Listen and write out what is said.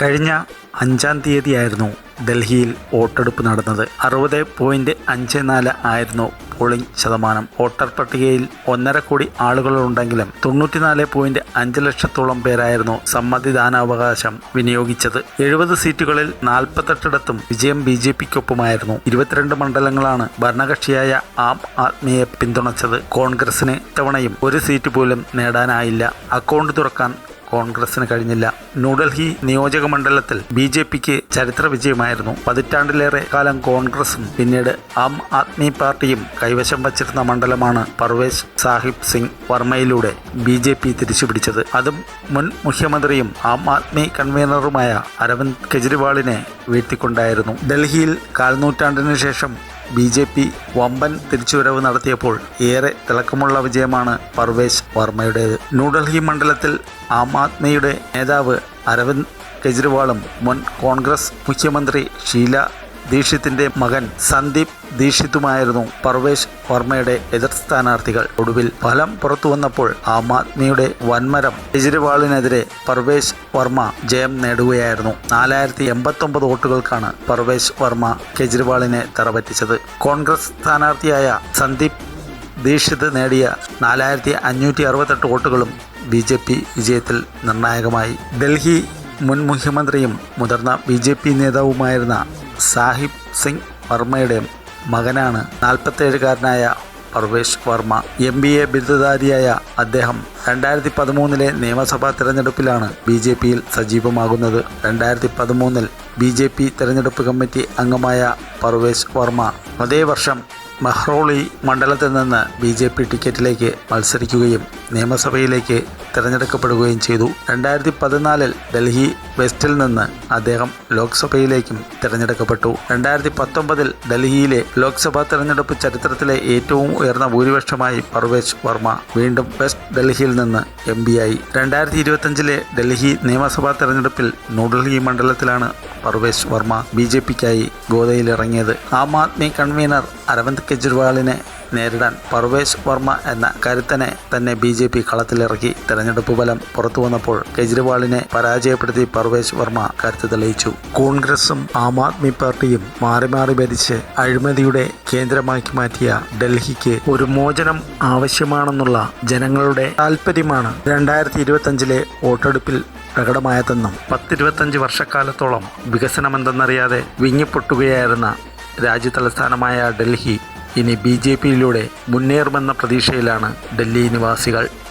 കഴിഞ്ഞ അഞ്ചാം തീയതിയായിരുന്നു ഡൽഹിയിൽ വോട്ടെടുപ്പ് നടന്നത്. അറുപത് പോയിന്റ് അഞ്ച് നാല് ആയിരുന്നു പോളിംഗ് ശതമാനം. വോട്ടർ പട്ടികയിൽ ഒന്നര കോടി ആളുകളുണ്ടെങ്കിലും തൊണ്ണൂറ്റിനാല് പോയിന്റ് അഞ്ച് ലക്ഷത്തോളം പേരായിരുന്നു സമ്മതിദാനാവകാശം വിനിയോഗിച്ചത്. എഴുപത് സീറ്റുകളിൽ നാൽപ്പത്തെട്ടിടത്തും വിജയം ബി ജെ പിക്കൊപ്പമായിരുന്നു. ഇരുപത്തിരണ്ട് മണ്ഡലങ്ങളാണ് ഭരണകക്ഷിയായ ആം ആദ്മിയെ പിന്തുണച്ചത്. കോൺഗ്രസിന് ഇത്തവണയും ഒരു സീറ്റ് പോലും നേടാനായില്ല. അക്കൗണ്ട് തുറക്കാൻ കോൺഗ്രസിന് കഴിഞ്ഞില്ല. ന്യൂഡൽഹി നിയോജക മണ്ഡലത്തിൽ ബി ജെ പിക്ക് ചരിത്ര വിജയമായിരുന്നു. പതിറ്റാണ്ടിലേറെ കാലം കോൺഗ്രസും പിന്നീട് ആം ആദ്മി പാർട്ടിയും കൈവശം വച്ചിരുന്ന മണ്ഡലമാണ് പർവേശ് സാഹിബ് സിംഗ് വർമ്മയിലൂടെ ബി ജെ പി തിരിച്ചുപിടിച്ചത്. അതും മുൻ മുഖ്യമന്ത്രിയും ആം ആദ്മി കൺവീനറുമായ അരവിന്ദ് കെജ്രിവാളിനെ വീഴ്ത്തിക്കൊണ്ടായിരുന്നു. ഡൽഹിയിൽ കാൽനൂറ്റാണ്ടിനു ശേഷം ബി ജെ പി വമ്പൻ തിരിച്ചുവരവ് നടത്തിയപ്പോൾ ഏറെ തിളക്കമുള്ള വിജയമാണ് പർവേശ് വർമ്മയുടേത്. ന്യൂഡൽഹി മണ്ഡലത്തിൽ ആം ആദ്മിയുടെ നേതാവ് അരവിന്ദ് കെജ്രിവാളും മുൻ കോൺഗ്രസ് മുഖ്യമന്ത്രി ഷീല ദീക്ഷിത്തിന്റെ മകൻ സന്ദീപ് ദീക്ഷിത്തുമായിരുന്നു പർവേശ് വർമ്മയുടെ എതിർ സ്ഥാനാർത്ഥികൾ. ഒടുവിൽ ഫലം പുറത്തു വന്നപ്പോൾ ആം ആദ്മിയുടെ വൻമരം കെജ്രിവാളിനെതിരെ പർവേശ് വർമ്മ ജയം നേടുകയായിരുന്നു. നാലായിരത്തി എൺപത്തൊമ്പത് വോട്ടുകൾക്കാണ് പർവേശ് വർമ്മ കെജ്രിവാളിനെ തറപറ്റിച്ചത്. കോൺഗ്രസ് സ്ഥാനാർത്ഥിയായ സന്ദീപ് ദീക്ഷിത് നേടിയ നാലായിരത്തി അഞ്ഞൂറ്റി അറുപത്തെട്ട് വോട്ടുകളും ബി ജെ പി വിജയത്തിൽ നിർണായകമായി. ഡൽഹി മുൻ മുഖ്യമന്ത്രിയും മുതിർന്ന ബി ജെ പി നേതാവുമായിരുന്ന സാഹിബ് സിംഗ് വർമ്മയുടെ മകനാണ് നാൽപ്പത്തേഴുകാരനായ Parvesh Verma. M B A ബിരുദധാരിയായ അദ്ദേഹം രണ്ടായിരത്തി പതിമൂന്നിലെ നിയമസഭാ തിരഞ്ഞെടുപ്പിലാണ് ബി ജെ പിയിൽ സജീവമാകുന്നത്. രണ്ടായിരത്തി പതിമൂന്നിൽ ബി ജെ പി തിരഞ്ഞെടുപ്പ് കമ്മിറ്റി അംഗമായ പർവേഷ് വർമ്മ അതേ വർഷം മെഹ്റോളി മണ്ഡലത്തിൽ നിന്ന് ബി ജെ പി ടിക്കറ്റിലേക്ക് മത്സരിക്കുകയും നിയമസഭയിലേക്ക് തിരഞ്ഞെടുക്കപ്പെടുകയും ചെയ്തു. രണ്ടായിരത്തി പതിനാലിൽ ഡൽഹി വെസ്റ്റിൽ നിന്ന് അദ്ദേഹം ലോക്സഭയിലേക്കും തിരഞ്ഞെടുക്കപ്പെട്ടു. രണ്ടായിരത്തി പത്തൊമ്പതിൽ ഡൽഹിയിലെ ലോക്സഭാ തിരഞ്ഞെടുപ്പ് ചരിത്രത്തിലെ ഏറ്റവും ഉയർന്ന ഭൂരിപക്ഷമായി പർവേശ് വർമ്മ വീണ്ടും വെസ്റ്റ് ഡൽഹിയിൽ നിന്ന് എം ആയി. രണ്ടായിരത്തി ഇരുപത്തഞ്ചിലെ ഡൽഹി നിയമസഭാ തെരഞ്ഞെടുപ്പിൽ ന്യൂഡൽഹി മണ്ഡലത്തിലാണ് പർവേശ് വർമ്മ ബി ജെ പിക്കായി ഗോതയിലിറങ്ങിയത് ആം ആദ്മി കൺവീനർ അരവിന്ദ് കെജ്രിവാളിനെ നേരിടാൻ പർവേശ് വർമ്മ എന്ന കരുത്തനെ തന്നെ ബി ജെ പി കളത്തിലിറക്കി തെരഞ്ഞെടുപ്പ് ഫലം പുറത്തു വന്നപ്പോൾ കെജ്രിവാളിനെ പരാജയപ്പെടുത്തി പർവേശ് വർമ്മ കരുത്ത് തെളിയിച്ചു. കോൺഗ്രസും ആം ആദ്മി പാർട്ടിയും മാറി മാറി ഭരിച്ച് അഴിമതിയുടെ കേന്ദ്രമാക്കി മാറ്റിയ ഡൽഹിക്ക് ഒരു മോചനം ആവശ്യമാണെന്നുള്ള ജനങ്ങളുടെ താല്പര്യമാണ് രണ്ടായിരത്തി ഇരുപത്തഞ്ചിലെ വോട്ടെടുപ്പിൽ പ്രകടമായതെന്നും പത്തിരുപത്തഞ്ച് വർഷക്കാലത്തോളം വികസനമെന്തെന്നറിയാതെ വിങ്ങിപ്പൊട്ടുകയായിരുന്ന രാജ്യതലസ്ഥാനമായ ഡൽഹി ഇനി ബി ജെ പിയിലൂടെ മുന്നേറുമെന്ന പ്രതീക്ഷയിലാണ് ഡൽഹി നിവാസികൾ.